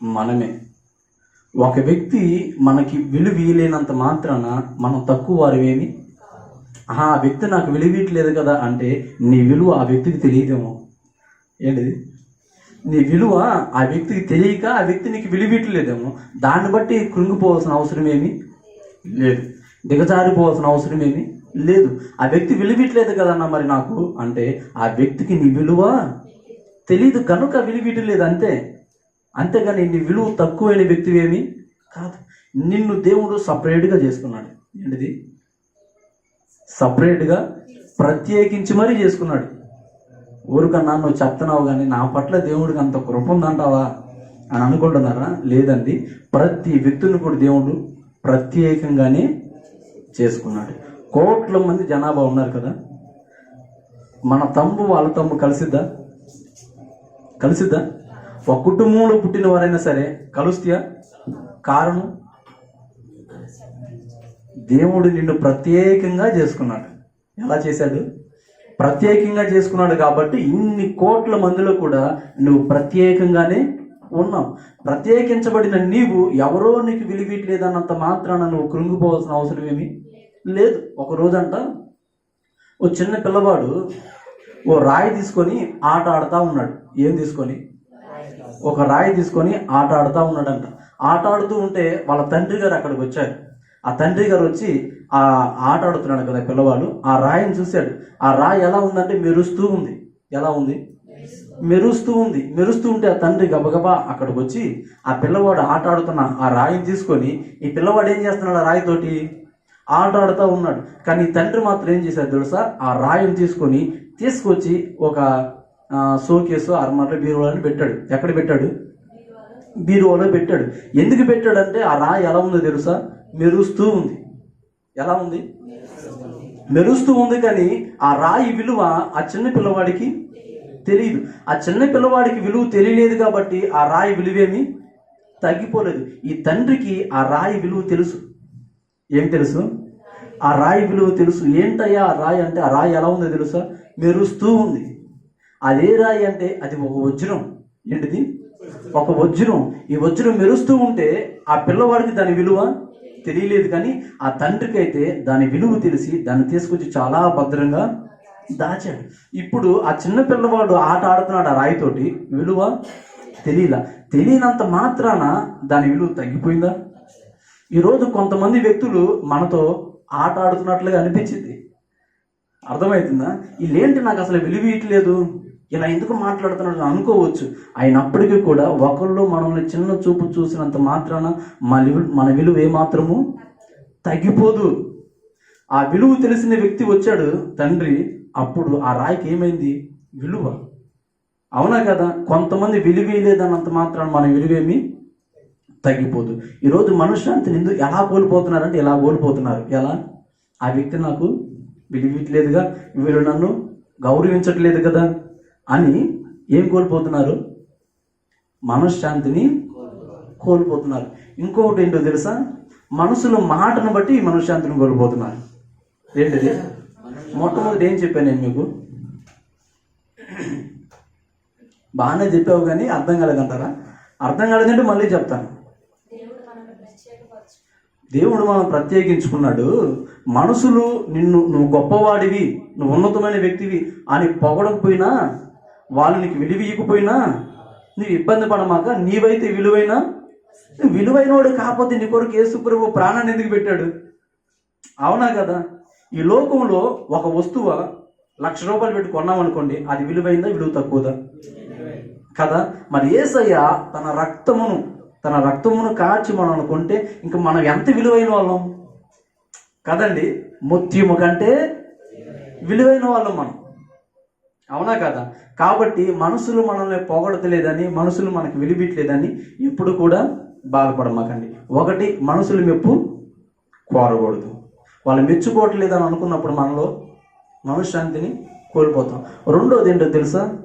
మనమే. ఒక వ్యక్తి మనకి విలువీయలేనంత మాత్రాన మనం తక్కువ వారివేమి? ఆ వ్యక్తి నాకు విలువీయట్లేదు కదా అంటే నీ విలువ ఆ వ్యక్తికి తెలియదేమో. ఏంటిది? నీ విలువ ఆ వ్యక్తికి తెలియక ఆ వ్యక్తి నీకు విలువీయట్లేదేమో. దాన్ని బట్టి కృంగిపోవాల్సిన అవసరం ఏమి? లేదు. దిగజారిపోవాల్సిన అవసరం ఏమి? లేదు. ఆ వ్యక్తి విలువట్లేదు కదన్నా మరి నాకు? అంటే ఆ వ్యక్తికి నీ విలువ తెలీదు కనుక విలువట్లేదు అంతే. అంతేగాని నీ విలువ తక్కువైన వ్యక్తివేమి? కాదు. నిన్ను దేవుడు సపరేట్గా చేసుకున్నాడు. ఏంటిది? సపరేట్గా ప్రత్యేకించి మరీ చేసుకున్నాడు. ఊరికన్నా నువ్వు చెప్తున్నావు కానీ నా పట్ల దేవుడికి అంత కృప ఉందంటావా అని అనుకుంటున్నారా? లేదండి. ప్రతి వ్యక్తిని కూడా దేవుడు ప్రత్యేకంగానే చేసుకున్నాడు. కోట్ల మంది జనాభా ఉన్నారు కదా? మన తమ్ము వాళ్ళ తమ్ము కలిసిద్దా? కలిసిద్దా? ఒక కుటుంబంలో పుట్టిన వారైనా సరే కలుస్తియా కారణం? దేవుడు నిన్ను ప్రత్యేకంగా చేసుకున్నాడు. ఎలా చేశాడు? ప్రత్యేకంగా చేసుకున్నాడు కాబట్టి ఇన్ని కోట్ల మందిలో కూడా నువ్వు ప్రత్యేకంగానే ఉన్నావు. ప్రత్యేకించబడిన నీవు ఎవరో నీకు విలువట్లేదన్నంత మాత్రాన నువ్వు కృంగిపోవాల్సిన అవసరం ఏమి లేదు. ఒక రోజంట ఓ చిన్న పిల్లవాడు ఓ రాయి తీసుకొని ఆట ఆడుతూ ఉన్నాడు. ఏం తీసుకొని? ఒక రాయి తీసుకొని ఆట ఆడుతూ ఉన్నాడంట. ఆట ఆడుతూ ఉంటే వాళ్ళ తండ్రి గారు అక్కడికి వచ్చారు. ఆ తండ్రి గారు వచ్చి ఆ ఆట ఆడుతున్నాడు కదా పిల్లవాడు ఆ రాయిని చూశాడు. ఆ రాయి ఎలా ఉందంటే మెరుస్తూ ఉంది. ఎలా ఉంది? మెరుస్తూ ఉంది. మెరుస్తూ ఉంటే ఆ తండ్రి గబగబా అక్కడికి వచ్చి ఆ పిల్లవాడు ఆట ఆడుతున్న ఆ రాయిని తీసుకొని ఈ పిల్లవాడు ఏం చేస్తున్నాడు ఆ రాయితోటి? ఆట ఆడుతూ ఉన్నాడు. కానీ ఈ తండ్రి మాత్రం ఏం చేశాడు తెలుసా? ఆ రాయిని తీసుకొని తీసుకొచ్చి ఒక షోకేసు అర్మార్లో బీరువాలని పెట్టాడు. ఎక్కడ పెట్టాడు? బీరువాలో పెట్టాడు. ఎందుకు పెట్టాడంటే ఆ రాయి ఎలా ఉందో తెలుసా? మెరుస్తూ ఉంది. ఎలా ఉంది? మెరుస్తూ ఉంది కానీ ఆ రాయి విలువ ఆ చిన్న పిల్లవాడికి తెలియదు ఆ చిన్న పిల్లవాడికి విలువ తెలియలేదు కాబట్టి ఆ రాయి విలువేమి? తగ్గిపోలేదు. ఈ తండ్రికి ఆ రాయి విలువ తెలుసు. ఏం తెలుసు? ఆ రాయి విలువ తెలుసు. ఏంటయ్యా ఆ రాయి అంటే ఆ రాయి ఎలా ఉందో తెలుసా? మెరుస్తూ ఉంది. అదే రాయి అంటే అది ఒక వజ్రం. ఏంటిది? ఒక వజ్రం. ఈ వజ్రం మెరుస్తూ ఉంటే ఆ పిల్లవాడికి దాని విలువ తెలియలేదు కానీ ఆ తండ్రికి అయితే దాని విలువ తెలిసి దాన్ని తీసుకొచ్చి చాలా భద్రంగా దాచాడు. ఇప్పుడు ఆ చిన్న పిల్లవాడు ఆట ఆడుతున్నాడు ఆ రాయితోటి. విలువ తెలియలా. తెలియనంత మాత్రాన దాని విలువ తగ్గిపోయిందా? ఈరోజు కొంతమంది వ్యక్తులు మనతో ఆట ఆడుతున్నట్లుగా అనిపించింది. అర్థమవుతుందా? వీళ్ళేంటి నాకు అసలు విలువ ఇయట్లేదు ఇలా ఎందుకు మాట్లాడుతున్నాడు అనుకోవచ్చు. అయినప్పటికీ కూడా ఒకళ్ళు మనల్ని చిన్న చూపు చూసినంత మాత్రాన మన మన విలువ ఏమాత్రము తగ్గిపోదు. ఆ విలువ తెలిసిన వ్యక్తి వచ్చాడు తండ్రి అప్పుడు ఆ రాయికి ఏమైంది? విలువ. అవునా కదా? కొంతమంది విలువేయలేదన్నంత మాత్రాన మన విలువేమి తగ్గిపోదు. ఈరోజు మనశ్శాంతిని ఎందుకు ఎలా కోల్పోతున్నారంటే ఎలా కోల్పోతున్నారు. ఎలా? ఆ వ్యక్తి నాకు విలువట్లేదుగా వీళ్ళు నన్ను గౌరవించట్లేదు కదా. అని ఏం కోల్పోతున్నారు? మనశ్శాంతిని కోల్పోతున్నారు. ఇంకొకటి ఏంటో తెలుసా? మనసులో మాటను బట్టి మనశ్శాంతిని కోల్పోతున్నారు. ఏంటిది? మొట్టమొదటి ఏం చెప్పాను నేను మీకు? బాగానే చెప్పావు కానీ అర్థం కాలేదంటారా? అర్థం కాలేదంటే మళ్ళీ చెప్తాను. దేవుడు మనం ప్రత్యేకించుకున్నాడు. మనుషులు నిన్ను నువ్వు గొప్పవాడివి నువ్వు ఉన్నతమైన వ్యక్తివి అని పొగడకపోయినా వాళ్ళు నీకు విలువ ఇవ్వకపోయినా నువ్వు ఇబ్బంది పడమాక నీవైతే విలువైన విలువైనవాడు కాకపోతే నీ కొరకు యేసు ప్రభు ప్రాణాన్ని ఎందుకు పెట్టాడు? అవునా కదా? ఈ లోకంలో ఒక వస్తువు లక్ష రూపాయలు పెట్టి కొన్నామనుకోండి అది విలువైందా విలువ తక్కువదా? కదా? మరి ఏసయ్య తన రక్తమును తన రక్తమును కాచి మనం అనుకుంటే ఇంకా మనం ఎంత విలువైన వాళ్ళం? కదండి? ముత్యము కంటే విలువైన వాళ్ళం మనం. అవునా కదా? కాబట్టి మనసులు మనల్ని పొగడతలేదని మనసులు మనకి విలిపిట్లేదని ఎప్పుడు కూడా బాధపడమాకండి. ఒకటి మనసులు మెప్పు కోరకూడదు. వాళ్ళు మెచ్చుకోవట్లేదని అనుకున్నప్పుడు మనలో మనశ్శాంతిని కోల్పోతాం. రెండోది ఏంటో తెలుసా?